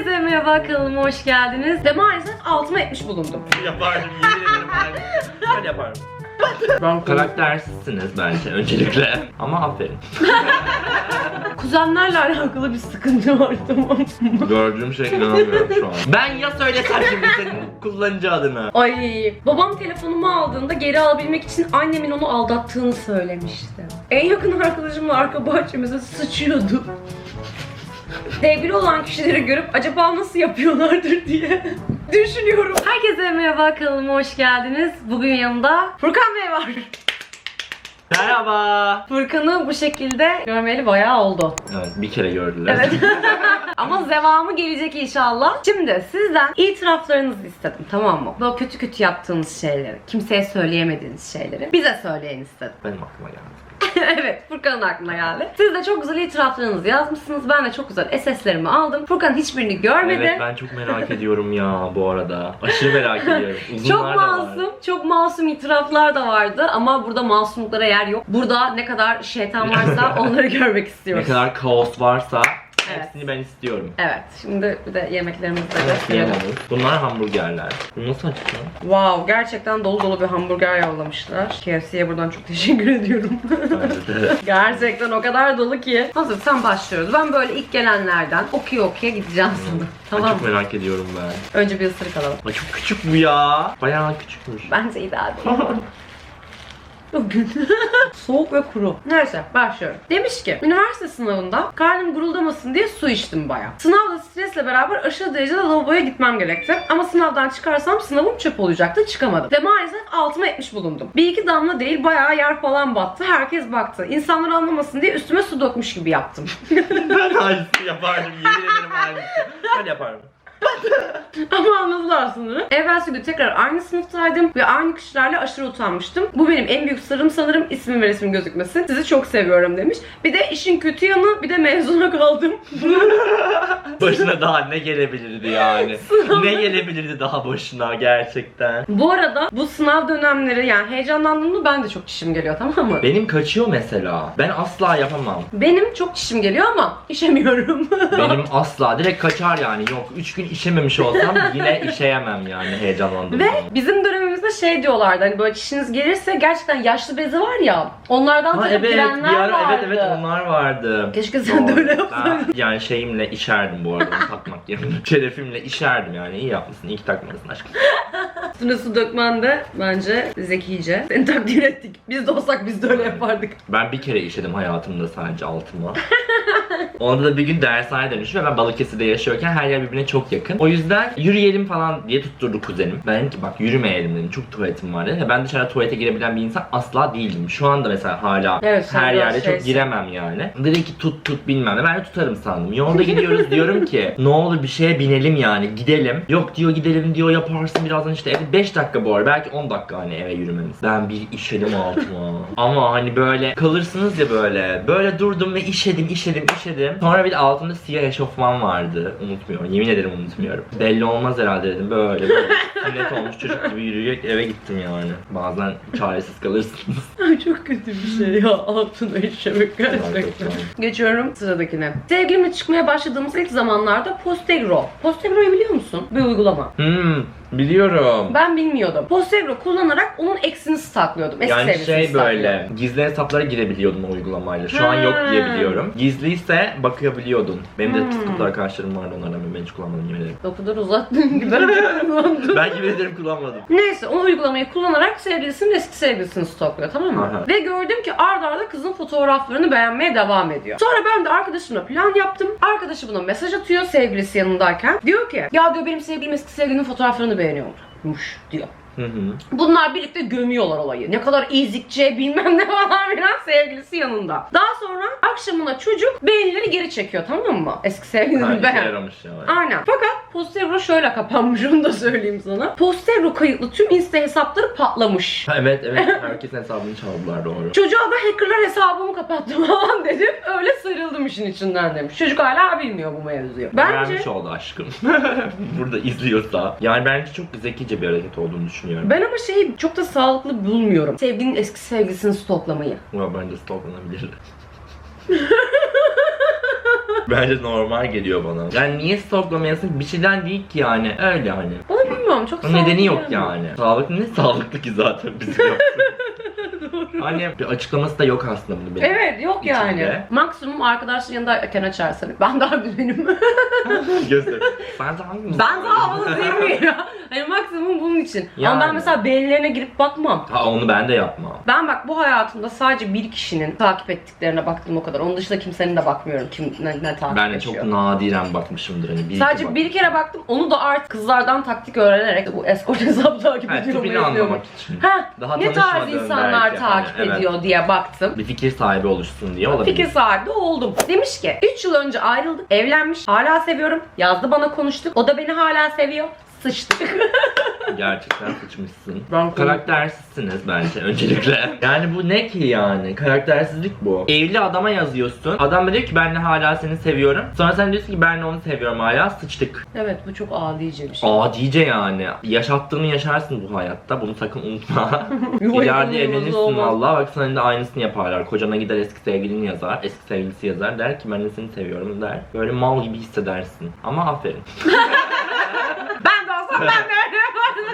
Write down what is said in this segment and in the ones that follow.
Herkese merhaba kanalıma hoş geldiniz. Ve maalesef altıma etmiş bulundum. Yapardım yemin ederim ben. Ben yaparım. Ben karaktersizsiniz bence öncelikle. Ama aferin. Kuzenlerle alakalı bir sıkıntı var tamam mı? Gördüğüm şey inanamıyorum şu an. Ben ya söylesem şimdi senin kullanıcı adını. Ay babam telefonumu aldığında geri alabilmek için annemin onu aldattığını söylemişti. En yakın arkadaşımla arka bahçemize sıçıyordu. Sevgili olan kişileri görüp acaba nasıl yapıyorlardır diye düşünüyorum. Herkese merhaba kanalıma hoş geldiniz. Bugün yanımda Furkan Bey var. Merhaba. Furkan'ı bu şekilde görmeyeli bayağı oldu. Evet bir kere gördüler. Evet. Ama devamı gelecek inşallah. Şimdi sizden itiraflarınızı istedim tamam mı? Böyle kötü kötü yaptığınız şeyleri, kimseye söyleyemediğiniz şeyleri bize söyleyin istedim. Benim aklıma geldi. evet Furkan'ın aklına geldi. Siz de çok güzel itiraflarınızı yazmışsınız. Ben de çok güzel SS'lerimi aldım. Furkan hiçbirini görmedi. Evet ben çok merak ediyorum ya bu arada. Aşırı merak ediyorum. Uzunlar Çok da var. masum, çok masum itiraflar da vardı ama burada masumluklara yer yok. Burada ne kadar şeytan varsa onları görmek Ne istiyoruz. kadar kaos varsa Evet. hepsini ben istiyorum. Evet, şimdi bir de yemeklerimizi de yiyemem. Bunlar hamburgerler. Bu nasıl açılıyor? Wow, gerçekten dolu dolu bir hamburger yollamışlar. KFC'ye buradan çok teşekkür ediyorum. Gerçekten o kadar dolu ki. Hazırsan başlıyoruz. Ben böyle ilk gelenlerden okuya okuya gideceğim sana. Ben Tamam çok merak ediyorum ben. Önce bir ısırık alalım. Ay çok küçük bu ya. Bayağı küçükmüş. Bence ideal. Bugün. Soğuk ve kuru. Neyse başlıyorum. Demiş ki üniversite sınavında karnım guruldamasın diye su içtim baya. Sınavda stresle beraber aşırı derecede lavaboya gitmem gerekti. Ama sınavdan çıkarsam sınavım çöp olacaktı çıkamadım. Ve maalesef altıma etmiş bulundum. Bir iki damla değil bayağı yer falan battı. Herkes baktı. İnsanlar anlamasın diye üstüme su dökmüş gibi yaptım. ben aynısını yapardım. Yemin ederim aynısını. Ben yapardım. Ama anladılar sanırım. Evvelsi gün tekrar aynı sınıftaydım ve aynı kişilerle aşırı utanmıştım. Bu benim en büyük sırrım sanırım ismim ve resmim gözükmesin. Sizi çok seviyorum demiş. Bir de işin kötü yanı bir de mezuna kaldım. Başına daha ne gelebilirdi yani? ne gelebilirdi daha başına gerçekten? bu arada bu sınav dönemleri yani heyecanlandığımda ben de çok çişim geliyor tamam mı? Benim kaçıyor mesela. Ben asla yapamam. Benim çok çişim geliyor ama işemiyorum. Benim asla direkt kaçar yani. Yok 3 gün işememiş olsam yine işeyemem yani heyecanlandığım Ve bizim dönemimizde şey diyorlardı hani böyle çişiniz gelirse gerçekten yaşlı bezi var ya onlardan Ha evet bir girenler ara evet vardı. evet onlar vardı. Keşke sen de Doğru. öyle yapsaydın. Yani şeyimle işerdim bu arada takmak yerine. Şerefimle işerdim yani iyi yapmışsın iyi ki takmadın aşkım. Üstüne su dökmen de bence zekice. Seni takdir ettik. Biz de olsak biz de öyle yapardık. Ben bir kere işedim hayatımda sadece altıma. Onda da bir gün dershane dönüşü ve ben Balıkesir'de yaşıyorken her yer birbirine çok yakın. O yüzden yürüyelim falan diye tutturdu kuzenim. Ben dedim ki bak yürümeyelim dedim. Çok tuvaletim var dedi. Ben dışarıda tuvalete girebilen bir insan asla değildim. Şu anda mesela hala Evet, her yerde çok şeysin. giremem yani. Dedi ki tut tut bilmem ne. Ben de tutarım sandım. Yolda gidiyoruz diyorum ki ne olur bir şeye binelim yani gidelim. Yok diyor gidelim diyor yaparsın birazdan işte evde 5 dakika bu arada belki 10 dakika hani eve yürümemiz. Ben bir işedim altıma. Ama hani böyle kalırsınız ya böyle. Böyle durdum ve işedim işedim işedim. Sonra bir de altımda siyah eşofman vardı. Unutmuyorum. Yemin ederim unutmuyorum. Belli olmaz herhalde dedim. Böyle böyle. Sünnet olmuş çocuk gibi yürüyerek eve gittim yani. Bazen çaresiz kalırsınız. Çok kötü bir şey ya altına işemek. Gerçekten. Geçiyorum sıradakine. Sevgilimle çıkmaya başladığımız ilk zamanlarda Postegro. Postegro'yu biliyor musun? Bir uygulama. Hmm, biliyorum. Ben bilmiyordum. Postegro kullanarak onun eksini saklıyordum. Eski Yani şey böyle gizli hesaplara girebiliyordum o uygulamayla. Şu an yok diye biliyorum. Gizliyse bakabiliyordun. Benim de Hmm. tutuklu arkadaşlarım vardı onlardan ben hiç kullanmadım yemin ederim. O kadar uzattın ki ben ben yemin ederim kullanmadım. Neyse o uygulamayı kullanarak sevgilisinin eski sevgilisini stokluyor tamam mı? Aha. Ve gördüm ki arda arda kızın fotoğraflarını beğenmeye devam ediyor. Sonra ben de arkadaşımla plan yaptım. Arkadaşı buna mesaj atıyor sevgilisi yanındayken. Diyor ki ya diyor benim sevgilim eski sevgilimin fotoğraflarını beğeniyormuş diyor. Hı hı. Bunlar birlikte gömüyorlar olayı. Ne kadar ezikçe bilmem ne falan filan sevgilisi yanında. Daha sonra akşamına çocuk beğenileri geri çekiyor tamam mı? Eski sevgilini beğen. Aynen. Fakat Postevro şöyle kapanmış onu da söyleyeyim sana. Postevro kayıtlı tüm Insta hesapları patlamış. Ha, evet evet herkesin hesabını çaldılar doğru. Çocuğa da hackerlar hesabımı kapattı falan dedim. Öyle sıyrıldım işin içinden demiş. Çocuk hala bilmiyor bu mevzuyu. Bence Öğrenmiş oldu aşkım. Burada izliyorsa. Yani bence çok zekice bir hareket olduğunu düşünüyorum. ben ama şeyi çok da sağlıklı bulmuyorum. Sevgilinin eski sevgilisini stoklamayı. Ama bence stalklanabilir. Bence normal geliyor bana. Yani niye stoklamayasın? Bir şeyden değil ki yani. Öyle hani. Bana bilmiyorum çok Nedeni sağlıklı yok gelmiyor. yani. Sağlıklı ne sağlıklı ki zaten bizim yaptığımız. Hani bir açıklaması da yok aslında bunu benim. Evet yok yani. İçinde. Maksimum arkadaşın yanındayken açarsan. Ben daha güzelim. Göster. Ben de hangi ben daha havalı değil ya? Hani maksimum bunun için. Ama Yani. ben mesela beğenilerine girip bakmam. Ha onu ben de yapmam. Ben bak bu hayatımda sadece bir kişinin takip ettiklerine baktım o kadar. Onun dışında kimsenin de bakmıyorum kim ne, ne takip Ben de çok nadiren bakmışımdır hani. Bir Sadece bak- bir kere baktım. Onu da artık kızlardan taktik öğrenerek bu escort hesabı takip Ha, ediyor mu tipini anlamak için. Ha, Daha ne tarz insanlar belki, takip evet. ediyor diye baktım. Bir fikir sahibi oluşsun diye olabilir. Fikir sahibi oldum. Demiş ki 3 yıl önce ayrıldık, evlenmiş, hala seviyorum. Yazdı bana konuştuk. O da beni hala seviyor. Sıçtık. Gerçekten sıçmışsın. Ben- Karaktersizsiniz bence öncelikle. Yani bu ne ki yani? Karaktersizlik bu. Evli adama yazıyorsun. Adam da diyor ki ben de hala seni seviyorum. Sonra sen diyorsun ki ben de onu seviyorum hala. Sıçtık. evet bu çok adice bir şey. Adice yani. Yaşattığını yaşarsın bu hayatta. Bunu sakın unutma. İleride evlenirsin valla. Bak sana da aynısını yaparlar. Kocana gider eski sevgilini yazar. Eski sevgilisi yazar. Der ki ben de seni seviyorum der. Böyle mal gibi hissedersin. Ama aferin. Ben de olsam ben de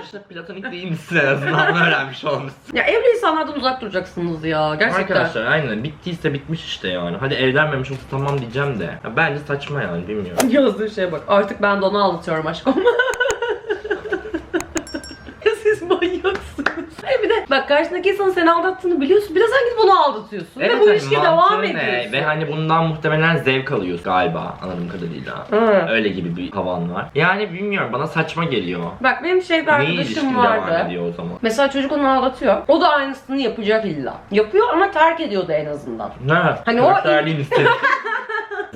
işte platonik değil misin en azından öğrenmiş olmuşsun. Ya evli insanlardan uzak duracaksınız ya. Gerçekten. Arkadaşlar aynen bittiyse bitmiş işte yani. Hadi evlenmemiş olsa tamam diyeceğim de. Ya bence saçma yani bilmiyorum. Yazdığı şeye bak. Artık ben de onu anlatıyorum aşkım. ya siz manyaksınız. Hayır bir de bak karşındaki insanın seni aldattığını biliyorsun. Bir de sen gidip onu aldatıyorsun. Ve bu hani ilişkiye mantığı devam ne? ediyorsun. Ve hani bundan muhtemelen zevk alıyorsun galiba anladığım kadarıyla. Hı. Öyle gibi bir havan var. Yani bilmiyorum bana saçma geliyor. Bak benim şey bir Niye arkadaşım ilişkin devam vardı. ediyor o zaman? Mesela çocuk onu aldatıyor. O da aynısını yapacak illa. Yapıyor ama terk ediyordu en azından. Ne? Hani o- Karakterliğin.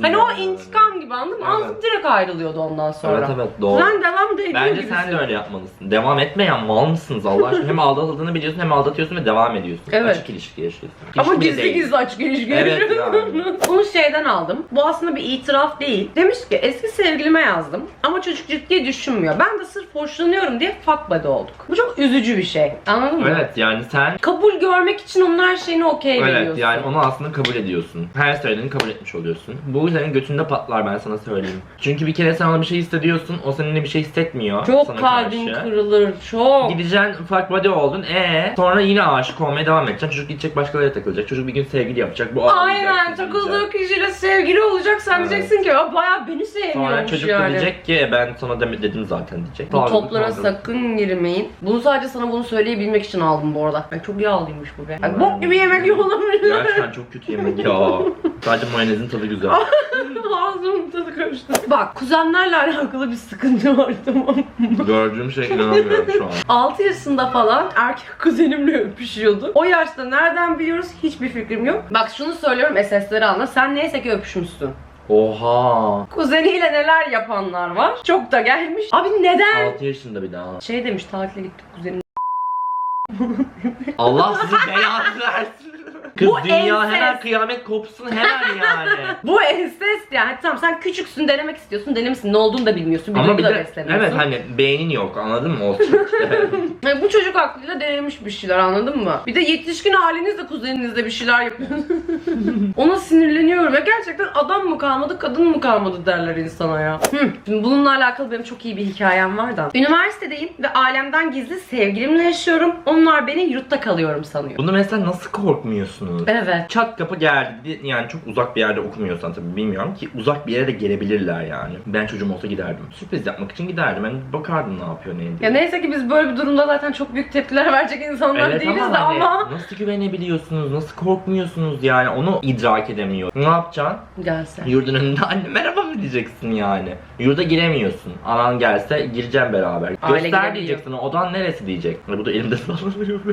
Hani o intikam gibi anladın mı? Evet. Anlık direkt ayrılıyordu ondan sonra. Evet evet doğru. Sen devam da ediyor Bence gibisin. sen de öyle yapmalısın. Devam etmeyen mal mısınız Allah aşkına? hem aldatıldığını biliyorsun hem aldatıyorsun ve devam ediyorsun. Evet. Açık ilişki yaşıyorsun. Ama İlişki bile gizli değil. gizli açık ilişki Evet yaşıyorsun. yani. Bunu şeyden aldım. Bu aslında bir itiraf değil. Demiş ki eski sevgilime yazdım ama çocuk ciddi düşünmüyor. Ben de sırf hoşlanıyorum diye fuck buddy olduk. Bu çok üzücü bir şey. Anladın mı? Evet yani sen Kabul görmek için onun her şeyini okey veriyorsun. Evet yani onu aslında kabul ediyorsun. Her söylediğini kabul etmiş oluyorsun. Bu senin götünde patlar ben sana söyleyeyim. Çünkü bir kere sen ona bir şey hissediyorsun, o seninle bir şey hissetmiyor Çok sana kalbin karşı. kırılır. Çok. Gideceksin ufak body oldun. E sonra yine aşık olmaya devam edeceksin. Çocuk gidecek başkalarıyla takılacak. Çocuk bir gün sevgili yapacak. Bu Aynen takıldığı kişiyle sevgili olacak sen Evet. diyeceksin ki ya bayağı beni Sonra sevmiyormuş çocuk da yani. diyecek ki "E, ben sana dedim zaten diyecek. Bu Sağlıklı toplara kaldır. sakın girmeyin. Bunu sadece sana bunu söyleyebilmek için aldım bu arada. Ay çok yağlıymış bu be. Ay, bok gibi yemek olabilir. Gerçekten çok kötü yemek ya. Sadece mayonezin tadı güzel. Ağzımın tadı karıştı. Bak kuzenlerle alakalı bir sıkıntı var tamam mı? Gördüğüm şey inanamıyorum şu an. 6 yaşında falan erkek kuzenimle öpüşüyordu. O yaşta nereden biliyoruz hiçbir fikrim yok. Bak şunu söylüyorum SS'leri anla. Sen neyse ki öpüşmüşsün. Oha. Kuzeniyle neler yapanlar var. Çok da gelmiş. Abi neden? 6 yaşında bir daha. Şey demiş tatile gittik kuzenim. Allah sizi belanı versin. Kız Bu dünya ensest. hemen kıyamet kopsun hemen yani. Bu ensest yani. Tamam sen küçüksün denemek istiyorsun. Denemişsin. Ne olduğunu da bilmiyorsun. Bir Ama bir de beslemiyorsun. evet hani beynin yok anladın mı? Olsun işte. Yani bu çocuk aklıyla denemiş bir şeyler anladın mı? Bir de yetişkin halinizle kuzeninizle bir şeyler yapıyorsunuz. Ona sinirleniyorum. Ya gerçekten adam mı kalmadı, kadın mı kalmadı derler insana ya. Hı. Şimdi bununla alakalı benim çok iyi bir hikayem var da. Üniversitedeyim ve ailemden gizli sevgilimle yaşıyorum. Onlar beni yurtta kalıyorum sanıyor. Bunu mesela nasıl korkmuyorsunuz? Evet. Çat kapı geldi. Yani çok uzak bir yerde okumuyorsan tabii bilmiyorum ki uzak bir yere de gelebilirler yani. Ben çocuğum olsa giderdim. Sürpriz yapmak için giderdim. Ben bakardım ne yapıyor ne ediyor. Ya neyse ki biz böyle bir durumda zaten çok büyük tepkiler verecek insanlar Evet değiliz ama de hani ama. nasıl güvenebiliyorsunuz? Nasıl korkmuyorsunuz yani? Onu idrak edemiyor. Ne yapacaksın? Gelse. Yurdun önünde anne merhaba mı diyeceksin yani? Yurda giremiyorsun. Anan gelse gireceğim beraber. Aile Göster diyeceksin. Odan neresi diyecek. Bu da elimde sallanıyor.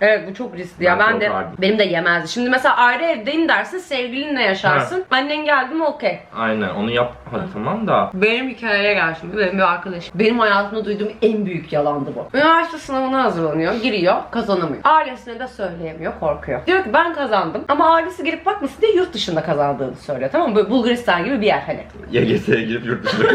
Evet bu çok riskli ya. Ben Ben, de korkardım. benim de yemezdi. Şimdi mesela ayrı evdeyim dersin sevgilinle yaşarsın. Annen geldi mi okey. Aynen onu yap. Hadi tamam da. Benim hikayeye gel şimdi. Benim bir arkadaşım. Benim hayatımda duyduğum en büyük yalandı bu. Üniversite sınavına hazırlanıyor. Giriyor. Kazanamıyor. Ailesine de söyleyemiyor. Korkuyor. Diyor ki ben kazandım. Ama ailesi girip bakmasın diye yurt dışında kazandığını söylüyor. Tamam mı? Böyle Bulgaristan gibi bir yer hani. YGS'ye girip yurt dışına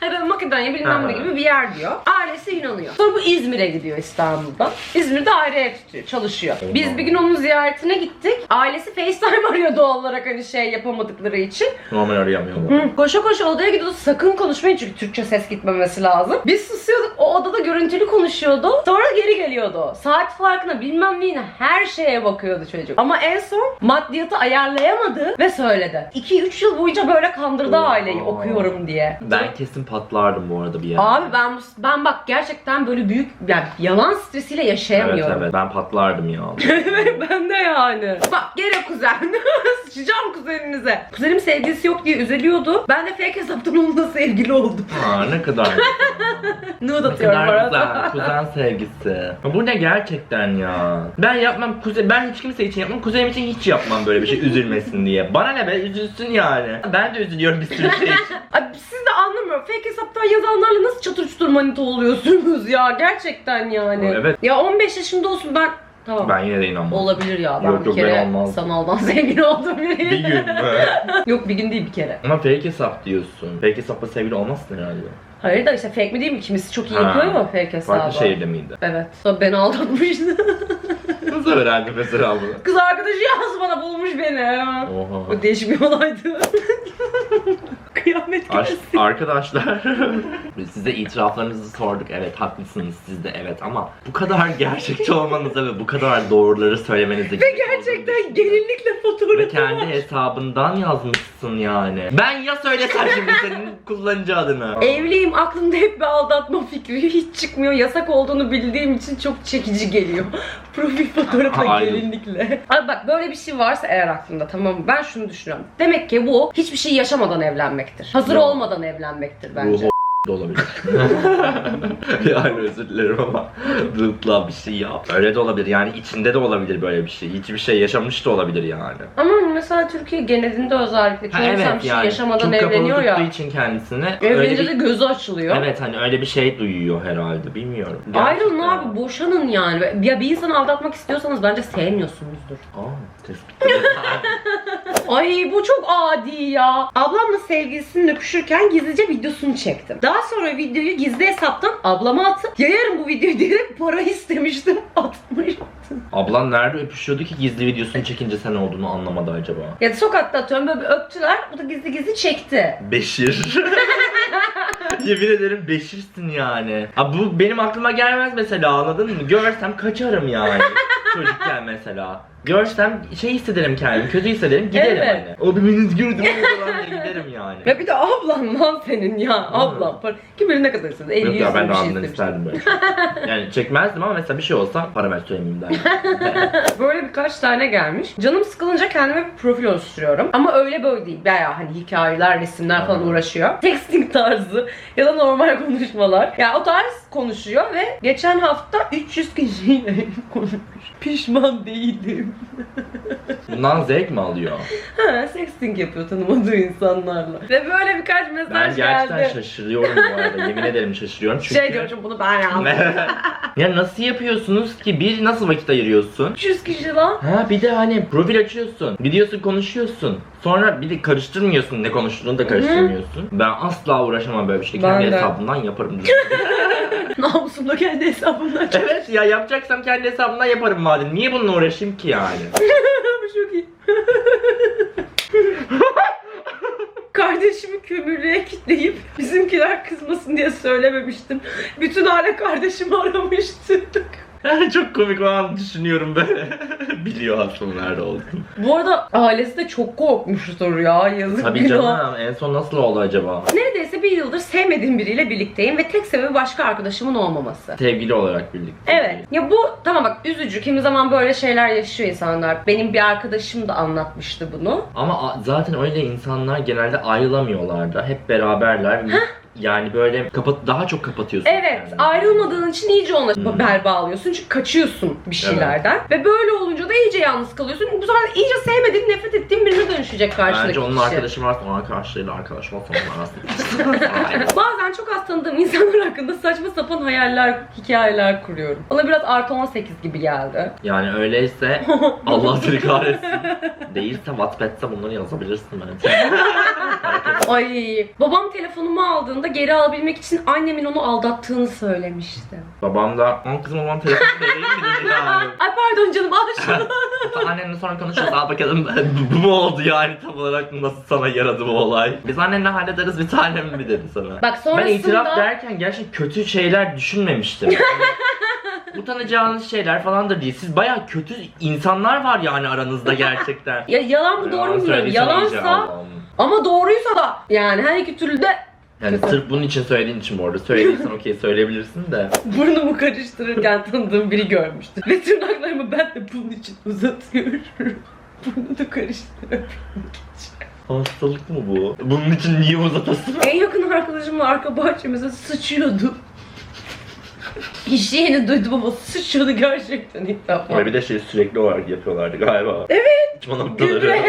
Hani böyle Makedonya bilmem ne Ha. gibi bir yer diyor. Ailesi inanıyor. Sonra bu İzmir'e gidiyor İstanbul'dan. İzmir'de ayrı ev çalışıyor. Biz bir gün onun ziyaretine gittik. Ailesi FaceTime arıyor doğal olarak hani şey yapamadıkları için. Normal arayamıyorum. Hı, Koşa koşa odaya gidiyordu. Sakın konuşmayın çünkü Türkçe ses gitmemesi lazım. Biz susuyorduk. O odada görüntülü konuşuyordu. Sonra geri geliyordu. Saat farkına bilmem neyine her şeye bakıyordu çocuk. Ama en son maddiyatı ayarlayamadı ve söyledi. 2-3 yıl boyunca böyle kandırdı Oha. aileyi okuyorum diye. Ben kesin patlardım bu arada bir yere. Abi ben ben bak gerçekten böyle büyük yani yalan stresiyle Evet yaşayamıyorum. evet ben patlardım ya. ben de yani. Bak gene kuzen. Sıçacağım kuzeninize. Kuzenim sevgilisi yok diye üzülüyordu. Ben de fake hesaptan onunla sevgili oldum. Aa ne kadar Nude ne atıyorum kadar arada. güzel kuzen sevgisi. Bu ne gerçekten ya? Ben yapmam kuzen ben hiç kimse için yapmam. Kuzenim için hiç yapmam böyle bir şey üzülmesin diye. Bana ne be üzülsün yani. Ben de üzülüyorum bir sürü şey için. Ay, siz de anlamıyorum. Fake hesaptan yazanlarla nasıl çatır çutur manita oluyorsunuz ya? Gerçekten yani. Evet. Ya 15 yaşında olsun ben... Tamam. Ben yine de inanmam. Olabilir ya. Ben Yok, bir yok, ben kere olmaz. sanaldan sevgili oldum biri. Bir gün mü? Yok bir gün değil bir kere. Ama fake hesap diyorsun. Fake hesapla sevgili olmazsın herhalde. Hayır da işte fake mi değil mi? Kimisi çok iyi Ha. yapıyor ya fake hesabı. Farklı şehirde miydi? Evet. Sonra beni aldatmıştı. Nasıl öğrendi mesela bunu? Kız arkadaşı yazdı bana bulmuş beni. Oha. Bu değişik bir olaydı. Kıyamet Aş- gelsin. arkadaşlar size itiraflarınızı sorduk evet haklısınız siz de evet ama bu kadar gerçekçi olmanıza ve bu kadar doğruları söylemenize Ve gerçekten gelinlikle ve fotoğrafı kendi var. hesabından yazmışsın yani. Ben ya söylesem şimdi senin kullanıcı adını. Evliyim aklımda hep bir aldatma fikri hiç çıkmıyor. Yasak olduğunu bildiğim için çok çekici geliyor. Profil fotoğrafı Aynen. gelinlikle. Abi bak böyle bir şey varsa eğer aklında tamam mı? Ben şunu düşünüyorum. Demek ki bu hiçbir şey yaşamadan evlenmektir. Hazır olmadan evlenmektir bence. Da olabilir. yani özür dilerim ama rıtla bir şey yap. Öyle de olabilir yani içinde de olabilir böyle bir şey. Hiçbir şey yaşamış da olabilir yani. Ama mesela Türkiye genelinde özellikle çoğu insan bir şey yaşamadan Çok kapalı evleniyor ya. tuttuğu için kendisine öyle Evlenince bir- de gözü açılıyor. Evet hani öyle bir şey duyuyor herhalde bilmiyorum. Ayrılın Gerçekten. abi boşanın yani. Ya bir insanı aldatmak istiyorsanız bence sevmiyorsunuzdur. Aa tespit. Ay bu çok adi ya. Ablamla sevgilisinin öpüşürken gizlice videosunu çektim. Daha sonra videoyu gizli hesaptan ablama atıp yayarım bu videoyu diyerek para istemiştim. Atmıştım. Ablan nerede öpüşüyordu ki gizli videosunu çekince sen olduğunu anlamadı acaba? Ya sokakta atıyorum böyle bir öptüler. Bu da gizli gizli çekti. Beşir. Yemin ederim Beşir'sin yani. Ha bu benim aklıma gelmez mesela anladın mı? Görsem kaçarım yani. Çocukken mesela. Görsem şey hissederim kendimi, kötü hissederim, giderim Evet. hani. O birbirinizi gördüm falan diye giderim yani. Ya bir de ablan lan senin ya. Ablam. Para. Kim bilir ne kadar istedim. 50 Yok ya ben de bir şey istemiştim. isterdim böyle. şey. Yani çekmezdim ama mesela bir şey olsa para ver söylemeyeyim derdim. Böyle birkaç tane gelmiş. Canım sıkılınca kendime bir profil oluşturuyorum. Ama öyle böyle değil. Baya hani hikayeler, resimler falan Aha. uğraşıyor. Texting tarzı ya da normal konuşmalar. Ya o tarz konuşuyor ve geçen hafta 300 kişiyle konuşmuş. Pişman değilim. Bundan zevk mi alıyor? Ha, sexting yapıyor tanımadığı insanlarla. Ve böyle birkaç Ben mesaj gerçekten geldi. şaşırıyorum bu arada. Yemin ederim şaşırıyorum çünkü... Şey diyorum bunu ben yaptım. ya nasıl yapıyorsunuz ki? Bir nasıl vakit ayırıyorsun? 300 kişi lan. Ha bir de hani profil açıyorsun. Gidiyorsun konuşuyorsun. Sonra bir de karıştırmıyorsun. Ne konuştuğunu da karıştırmıyorsun. Ben asla uğraşamam böyle bir şey. Ben Kendi de. hesabımdan yaparım. Namusumda kendi hesabımdan evet ya yapacaksam kendi hesabımdan yaparım madem. Niye bununla uğraşayım ki yani? Bu çok iyi. Kardeşimi kömürlüğe kilitleyip bizimkiler kızmasın diye söylememiştim. Bütün aile kardeşimi aramıştı. Yani çok komik o an düşünüyorum böyle. Biliyor aslında nerede olduğunu. Bu arada ailesi de çok korkmuştur ya yazık Tabii günah. canım en son nasıl oldu acaba? Neredeyse bir yıldır sevmediğim biriyle birlikteyim ve tek sebebi başka arkadaşımın olmaması. Sevgili olarak birlikte. Evet. Ya bu tamam bak üzücü. Kimi zaman böyle şeyler yaşıyor insanlar. Benim bir arkadaşım da anlatmıştı bunu. Ama a- zaten öyle insanlar genelde ayrılamıyorlar da. Hep beraberler. Yani böyle kapat daha çok kapatıyorsun. Evet, kendini. ayrılmadığın için iyice ona Hmm. bel bağlıyorsun çünkü kaçıyorsun bir şeylerden. Ve böyle olunca da iyice yalnız kalıyorsun. Bu sefer iyice sevmediğin, nefret ettiğin birine dönüşecek karşıdaki Bence onun kişi. arkadaşı varsa onun arkadaşlarıyla arkadaş aslında. Bazen çok az tanıdığım insanlar hakkında saçma sapan hayaller, hikayeler kuruyorum. Bana biraz artı 18 gibi geldi. Yani öyleyse Allah seni kahretsin. Değilse Wattpad'de bunları yazabilirsin bence. Ay, babam telefonumu aldığında geri alabilmek için annemin onu aldattığını söylemişti. Babam da "Aa, kızım zaman telefonu vereyim mi dedi yani. Ay pardon canım al şunu. Annenle sonra konuşuruz. Al bakalım bu mu oldu yani tam olarak nasıl sana yaradı bu olay. Biz annenle hallederiz bir tanem mi dedi sana. Bak sonrasında... Ben itiraf derken gerçekten kötü şeyler düşünmemiştim. Yani Utanacağınız şeyler falan da değil. Siz baya kötü insanlar var yani aranızda gerçekten. Ya yalan mı doğru mu bilmiyorum. Yalansa ama doğruysa da yani her iki türlü de Yani sırf bunun için söylediğin için bu arada. Söylediysen okey söyleyebilirsin de. burnumu karıştırırken tanıdığım biri görmüştü. Ve tırnaklarımı ben de bunun için uzatıyorum. Burnunu karıştırıyorum. Hastalık mı bu? Bunun için niye uzatasın? En yakın arkadaşımla arka bahçemize sıçıyordu. İşeğini duydum ama sıçıyordu gerçekten ilk defa. Ama bir de şey sürekli olarak yapıyorlardı galiba. Evet. Noktaları. Gübre.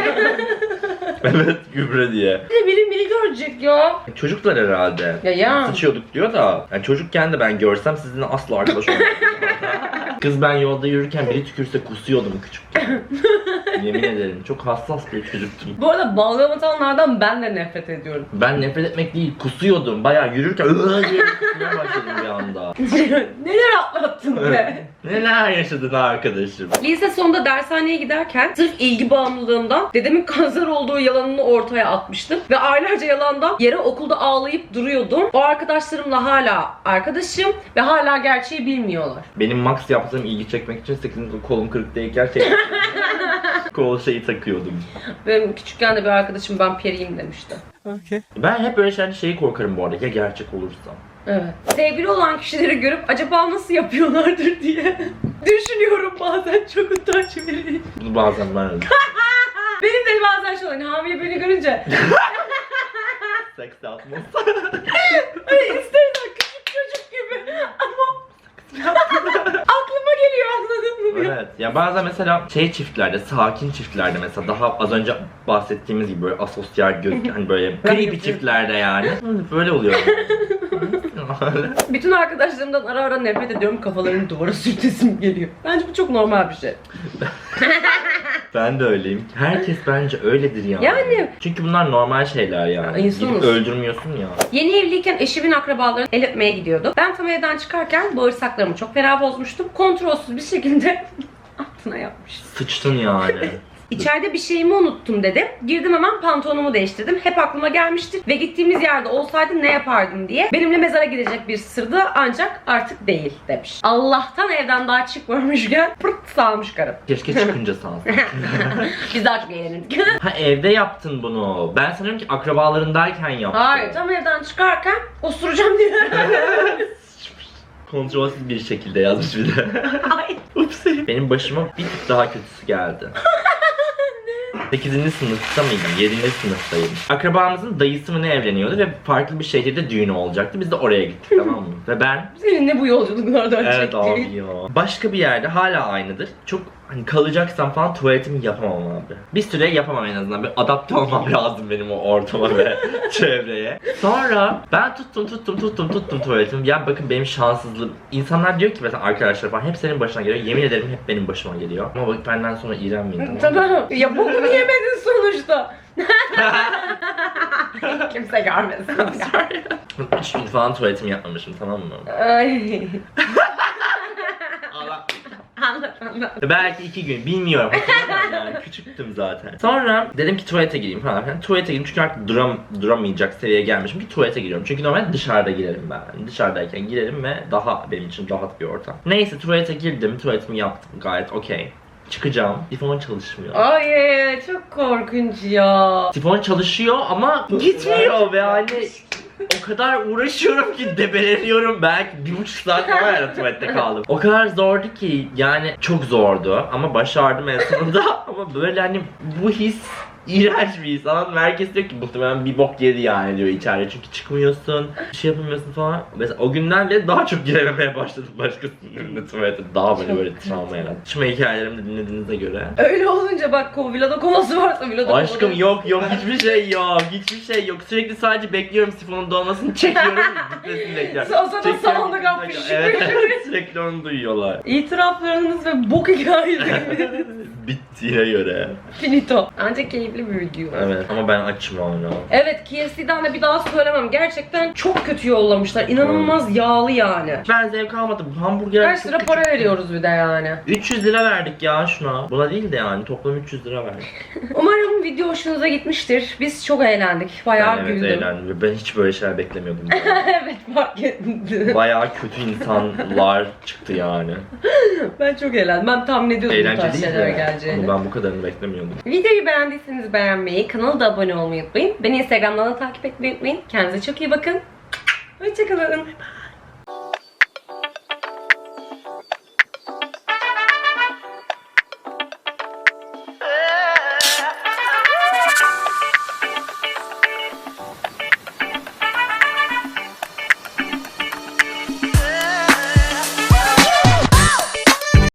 evet gübre diye. Bir de biri görecek ya. Çocuklar herhalde. Ya ya. Sıçıyorduk diyor da. Yani çocukken de ben görsem sizinle asla arkadaş olmam. Kız ben yolda yürürken biri tükürse kusuyordum küçükken. Yemin ederim çok hassas bir çocuktum. Bu arada balgam atanlardan ben de nefret ediyorum. Ben nefret etmek değil kusuyordum. Bayağı yürürken ıı diye kusmaya başladım bir anda. Neler atlattın be. Neler yaşadın arkadaşım? Lise sonunda dershaneye giderken sırf ilgi bağımlılığımdan dedemin kanser olduğu yalanını ortaya atmıştım. Ve aylarca yalandan yere okulda ağlayıp duruyordum. O arkadaşlarımla hala arkadaşım ve hala gerçeği bilmiyorlar. Benim max yaptığım ilgi çekmek için 8. kolum kırıktayken şey kol şeyi takıyordum. Benim küçükken de bir arkadaşım ben periyim demişti. Ben hep böyle şeyler şeyi korkarım bu arada ya gerçek olursa. Evet. Sevgili olan kişileri görüp acaba nasıl yapıyorlardır diye düşünüyorum bazen çok utanç verici. Bunu bazen ben Benim de bazen şey oluyor. hani Hamile beni görünce seks yapmaz. Ay istersen küçük çocuk gibi ama aklıma geliyor anladın mı? evet. Ya bazen mesela şey çiftlerde, sakin çiftlerde mesela daha az önce bahsettiğimiz gibi böyle asosyal göz hani böyle creepy çiftlerde yani. Böyle oluyor. Bütün arkadaşlarımdan ara ara nefret ediyorum kafalarını duvara sürtesim geliyor. Bence bu çok normal bir şey. ben de öyleyim. Herkes bence öyledir yani. Yani. Çünkü bunlar normal şeyler yani. İnsanız. Gidip öldürmüyorsun ya. Yeni evliyken eşimin akrabalarını el öpmeye gidiyordu. Ben tam evden çıkarken bağırsaklarımı çok fena bozmuştum. Kontrolsüz bir şekilde altına yapmıştım. Sıçtın yani. İçeride bir şeyimi unuttum dedim. Girdim hemen pantolonumu değiştirdim. Hep aklıma gelmişti ve gittiğimiz yerde olsaydı ne yapardım diye. Benimle mezara gidecek bir sırdı ancak artık değil demiş. Allah'tan evden daha çıkmamışken pırt salmış karım. Keşke çıkınca sağsın. Biz daha çok eğlenirdik. ha evde yaptın bunu. Ben sanıyorum ki akrabalarındayken yaptın. Hayır tam evden çıkarken osuracağım diye. Kontrolsüz bir şekilde yazmış bir de. Ay. Upsi. Benim başıma bir tık daha kötüsü geldi. 8. sınıfta mıydım? 7. sınıftayım. Akrabamızın dayısı mı ne evleniyordu ve farklı bir şehirde düğünü olacaktı. Biz de oraya gittik tamam mı? Ve ben Seninle bu yolculuklardan Evet abi çektiğin. ya. Başka bir yerde hala aynıdır. Çok hani kalacaksam falan tuvaletimi yapamam abi. Bir süre yapamam en azından. Bir adapte olmam lazım benim o ortama ve çevreye. Sonra ben tuttum tuttum tuttum tuttum tuvaletimi. Ya bakın benim şanssızlığım. İnsanlar diyor ki mesela arkadaşlar falan hep senin başına geliyor. Yemin ederim hep benim başıma geliyor. Ama bak benden sonra iğrenmeyin tamam mı? Tamam. Ya bokunu yemedin sonuçta. Kimse görmesin. Üç gün falan tuvaletimi yapmamışım tamam mı? Ay. Allah. Anlat anlat. Belki iki gün bilmiyorum. Hatırlamıyorum yani küçüktüm zaten. Sonra dedim ki tuvalete gireyim falan filan. Tuvalete gireyim çünkü artık duram, duramayacak seviyeye gelmişim ki tuvalete giriyorum. Çünkü normalde dışarıda girerim ben. Yani dışarıdayken girerim ve daha benim için rahat bir ortam. Neyse tuvalete girdim. Tuvaletimi yaptım gayet okey. Çıkacağım. Sifon çalışmıyor. Ay çok korkunç ya. Sifon çalışıyor ama gitmiyor ve yani o kadar uğraşıyorum ki debeleniyorum. Belki bir buçuk saat falan yani tuvalette kaldım. O kadar zordu ki yani çok zordu ama başardım en sonunda. ama böyle hani bu his İğrenç bir insan. Herkes diyor ki muhtemelen bir bok yedi yani diyor içeride. Çünkü çıkmıyorsun, bir şey yapamıyorsun falan. Mesela o günden beri daha çok girememeye başladım başkasının tuvalete. Daha böyle böyle travma yarattı. Çıkma hikayelerimi de dinlediğinize göre. Öyle olunca bak ko koması varsa villada Aşkım yok yok hiçbir şey yok. Hiçbir şey yok. Sürekli sadece bekliyorum sifonun dolmasını çekiyorum. Bitmesini bekliyorum. Salonda bitmesini kapı bekliyorum. Evet, evet sürekli onu duyuyorlar. İtiraflarınız ve bok hikayeleri. Bittiğine göre. Finito. Ancak keyifli bir video. Evet ama ben açım hala. Evet KFC'den de bir daha söylemem. Gerçekten çok kötü yollamışlar. İnanılmaz yağlı yani. Ben zevk almadım. Hamburger Kaç lira para veriyoruz bir de yani. 300 lira verdik ya şuna. Buna değil de yani toplam 300 lira verdik. Umarım video hoşunuza gitmiştir. Biz çok eğlendik. Bayağı Ben evet güldüm. eğlendim ve ben hiç böyle şeyler beklemiyordum. evet fark ettim. Bayağı kötü insanlar çıktı yani. ben çok eğlendim. Ben tahmin ediyordum bu Eğlenceli tarz değil şeylere mi? geleceğini. Ama ben bu kadarını beklemiyordum. Videoyu beğendiyseniz beğenmeyi, kanala da abone olmayı unutmayın. Beni Instagram'dan da takip etmeyi unutmayın. Kendinize çok iyi bakın. Hoşçakalın.